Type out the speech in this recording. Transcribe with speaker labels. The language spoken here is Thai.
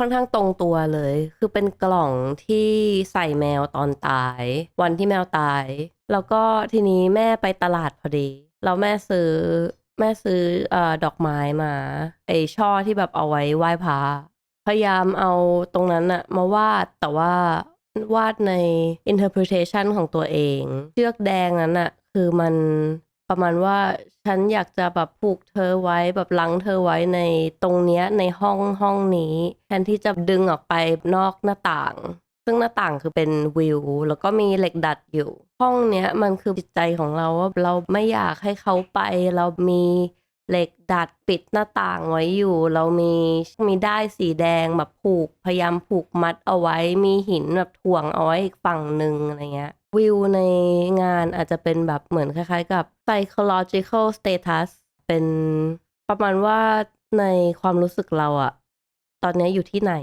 Speaker 1: ค่อนข้างตรงตัวเลย คือเป็นกล่องที่ใส่แมวตอนตาย วันที่แมวตาย แล้วก็ทีนี้แม่ไปตลาดพอดีแล้วแม่ซื้อแม่ซื้ออดอกไม้มาไอช่อที่แบบเอาไว้ไหว้พระพยายามเอาตรงนั้นอะมาวาดแต่ว่าวาดใน interpretation ของตัวเองเชือกแดงนั้นอะคือมัน ประมาณว่าฉันอยากจะแบบผูกเธอไว้แบบลังเธอไว้ในตรงเนี้ยในห้องห้องนี้ แทนที่จะดึงออกไปนอกหน้าต่าง ซึ่งหน้าต่างคือเป็นวิว แล้วก็มีเหล็กดัดอยู่ ห้องเนี้ยมันคือจิตใจของเราว่าเราไม่อยากให้เขาไปเรามี เหล็กดัดปิดหน้าต่างไว้อยู่ เรามีมีได้สีแดงแบบผูกพยายามผูกมัดเอาไว้มีหินแบบถ่วงเอาไว้อีกฝั่งหนึ่งอะไรเงี้ยวิวในงานอาจจะเป็นแบบเหมือนคล้ายๆ กับ psychological status เป็นประมาณว่าในความรู้สึกเราอะตอนนี้อยู่ที่ไหน